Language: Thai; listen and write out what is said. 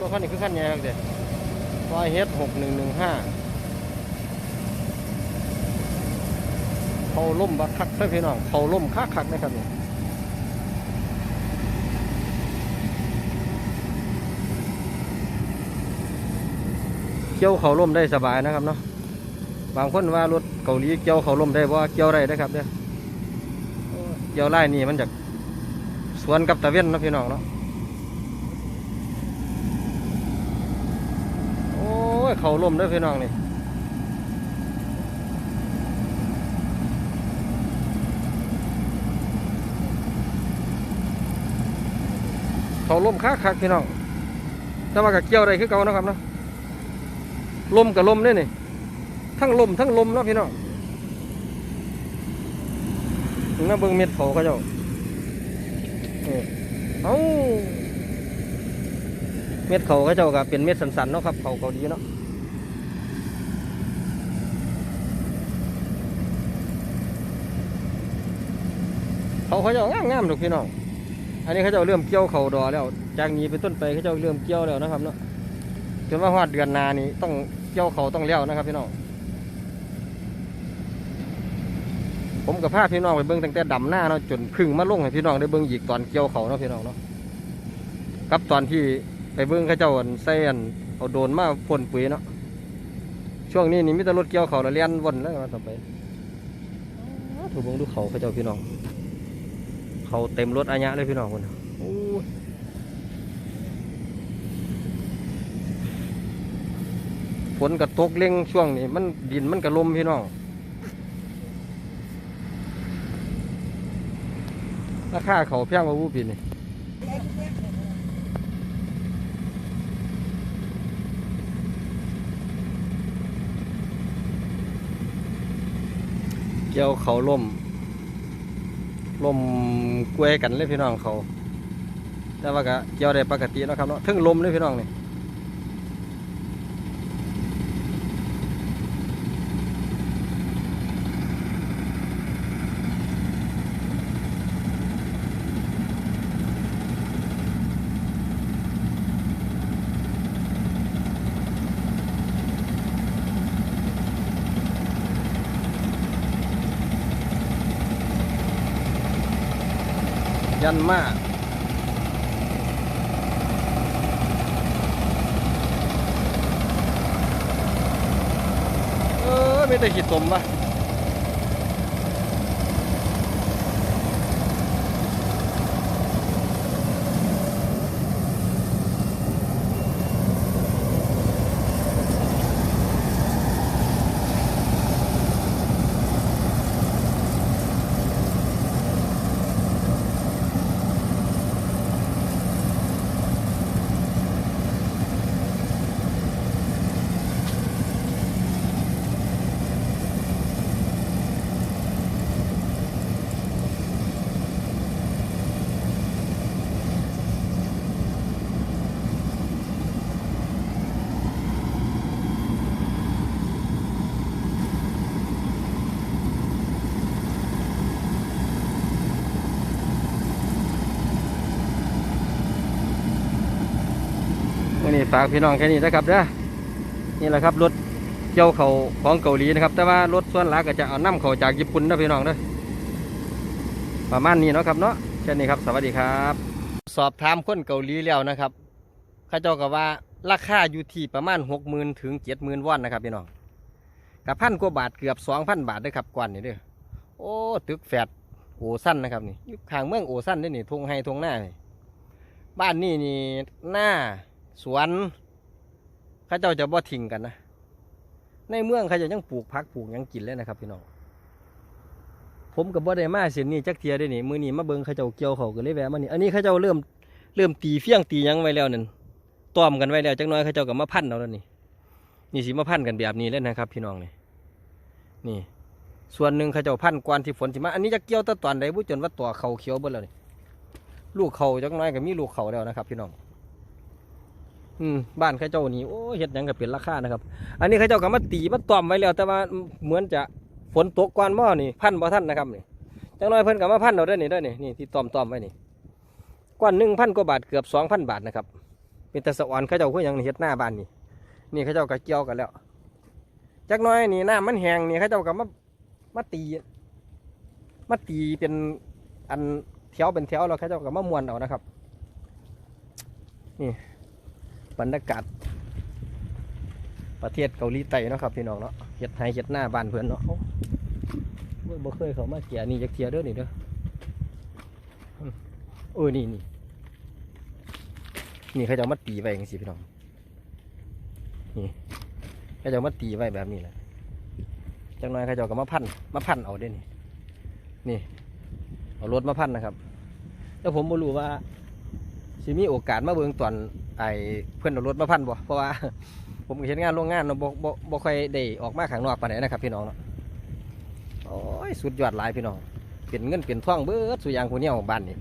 รถคันนี้คือคันใหญ่ครับเด็วายเฮดหกหนึ่งหนึ่งห้าเขาล่มบักคักเด้อพี่น้องเขาล่มคักคักนะครับเนี่ยเกี่ยวเขาล่มได้สบายนะครับเนาะบางคนว่ารถเกาหลีเกี่ยวเขาล่มได้เพราะว่าเกี่ยวได้นะครับเด้อเกี่ยวไล่นี่มันจากสวนกับตะเวนนาะพี่น้องเนาะ โอ้ ยเขาลมด้วยพี่น้องนี่เขาลมคักคักพี่น้องแต่ว่ากับเกี่ยวอะไรคือเก่านะครับเนาะลมกับลมเนี่ยนี่ทั้งลมทั้งลมเนาะพี่น้องถึงน่าเบิ่งเม็ดเขาเขาเจ้าเอ้าเม็ดเขาเขาเจ้าก็เป็นเม็ดสันๆเนาะครับเขาเขาดีเนาะ เขาเขาเจ้างามๆถูกพี่น้อง อันนี้เขาจ้าเริ่มเกี่ยวเขาดอแล้ว จากนี้เป็นต้นไปเขาจ้าเริ่มเกี่ยวแล้วนะครับเนาะ จนว่าฮอดเดือนนานี้ต้องเกี่ยวเขาต้องเลี้ยวนะครับพี่น้อง ผมกับพาพพี่น้องไปเบิ้งตั้งแต่ดำหน้าเนาะจนพึ่งมาลงให้พี่น้องได้เบิ้งอีกตอนเกี่ยวเขาเนาะพี่น้องเนาะกับตอนที่ไปเบิ้งเขาเจ้าอั่นใส่อันเอาโดนมาพ่นปุ๋ยเนาะ ช่วงนี้นี่มีแต่รถเกี่ยวเขาแล้วเลี้ยนวนแล้วมาต่อไปถูกเบิ้งดูเขาเขาเจ้าพี่น้อง เขาเต็มรถอาญะเลยพี่น้องคนน่ะโอ้ยฝนกระตกเร่งช่วงนี้มันดินมันกระลมพี่น้อง ราคาเขาแพงกว่าวูปีนี่เกี่ยวเขาล่ม ล่มกล้วยกันเลยพี่น้องเขา แต่ว่าก็เกี่ยวได้ปกตินะครับเนาะถึงลมเลยพี่น้องนี่ ยันมาเออไม่ได้ขีดตมปะ วันนี้ฝากพี่น้องแค่นี้นะครับเด้อนี่แหละครับรถเกี่ยวเขาของเกาหลีนะครับ แต่ว่ารถส่วนหลักก็จะเอาน้ำเขาจากญี่ปุ่นนะพี่น้องเด้อประมาณนี้เนาะครับเนาะแค่นี้ครับ สวัสดีครับ สอบถามคนเกาหลีแล้วนะครับเขาเจ้าก็ว่าราคาอยู่ที่ประมาณหกหมื่นถึงเจ็ดหมื่นวอนนะครับพี่น้องกับพันกว่าบาทเกือบสองพันบาทเด้อครับกวนนี่เด้อโอ้ตึกแฝดโอสั้นนะครับนี่อยู่ข้างเมืองโอสั้นเด้นี่ทงไฮทงหน้านี่บ้านนี่นี่หน้า สวนข้าเจ้าจะบ่ทิ้งกันนะ ในเมืองเขาเจะยังปลูกพักปลูกยังกินเลยนะครับพี่น้อง ผมกับบ่ได้มาเส้นนี้จักเทียได้นี่มือนี้มาเบิงเขาเจ้าเกี่ยวเขาก็เลยแวะมานี่อันนี้เขาเจ้าเริ่มเริ่มตีเฟี้ยงตียังไว้แล้วนั่นต้อมกันไว้แล้วจักน้อยเขาเจ้าก็มาพันเอาแล้วนี่ นี่สิมาพันกันแบบนี้เลยนะครับ พี่น้องนี่นี่ ส่วนหนึ่งเขาเจ้าพันกวนที่ฝนสิมาอันนี้จะเกี่ยวตะตอนใดบุจนว่าตัวเขาเขียวเบิดแล้วนี่ลูกเขาจักน้อยก็มีลูกเขาแล้วนะครับ พี่น้อง อืมบ้านข้าเจ้านี่โอ้เฮ็ดหยังก็เป็นราคานะครับ อันนี้ข้าเจ้าก็มาตีมาตอมไว้แล้ว แต่ว่าเหมือนจะฝนตกก่อนหม้อนี่พันบ่ทันนะครับนี่จังน้อยเพิ่นก็มาพันเอาเด้อนี่เด้อนี่นี่ที่ตอมตอมไว้นี่ก้อนหนึ่งพันกว่าบาทเกือบสองพันบาทนะครับ เป็นแต่สะอ่อนเขาเจ้าคือหยังเฮ็ดหน้าบ้านนี่นี่เขาเจ้าก็เกี่ยวกันแล้วจักหน้อยนี่น้ำมันแห้งนี่เขาเจ้าก็มามาตีมาตีเป็นอันแถวเป็นแถวแล้วเขาเจ้าก็มามวนเอานะครับ นี่ บรรยากาศประเทศเกาหลีใต้เนาะครับพี่น้องเนาะเฮ็ดไห้เฮ็ดหน้าบ้านเพื่อนเนาะเอ้าเว้ยบ่เคยเขามาเกี่ยนี่จักเทียเด้อนี่เด้อเออนี่นี่นี่เขาจะเอามาตีไว้อย่างสิพี่น้องนี่เขาจะเอามาตีไว้แบบนี้แหละจังน้อยเขาจะเอาก็มาพันมาพันเอาเด้นี่นี่เอารถมาพันนะครับแต่ผมไม่รู้ว่า สิมีโอกาสมาเบิ่งตอนไอ้เพื่อนเอารถมาพันบ่เพราะว่า ผมก็เห็นงานโรงงานเนาะบ่บ่บ่ค่อยได้ออกมาข้างนอกปานใดนะครับ พี่น้องเนาะโอ้ยสุดยอดหลายพี่น้องเป็นเงินเป็นทองเบิดสุยางคนเนี่ยบ้านนี่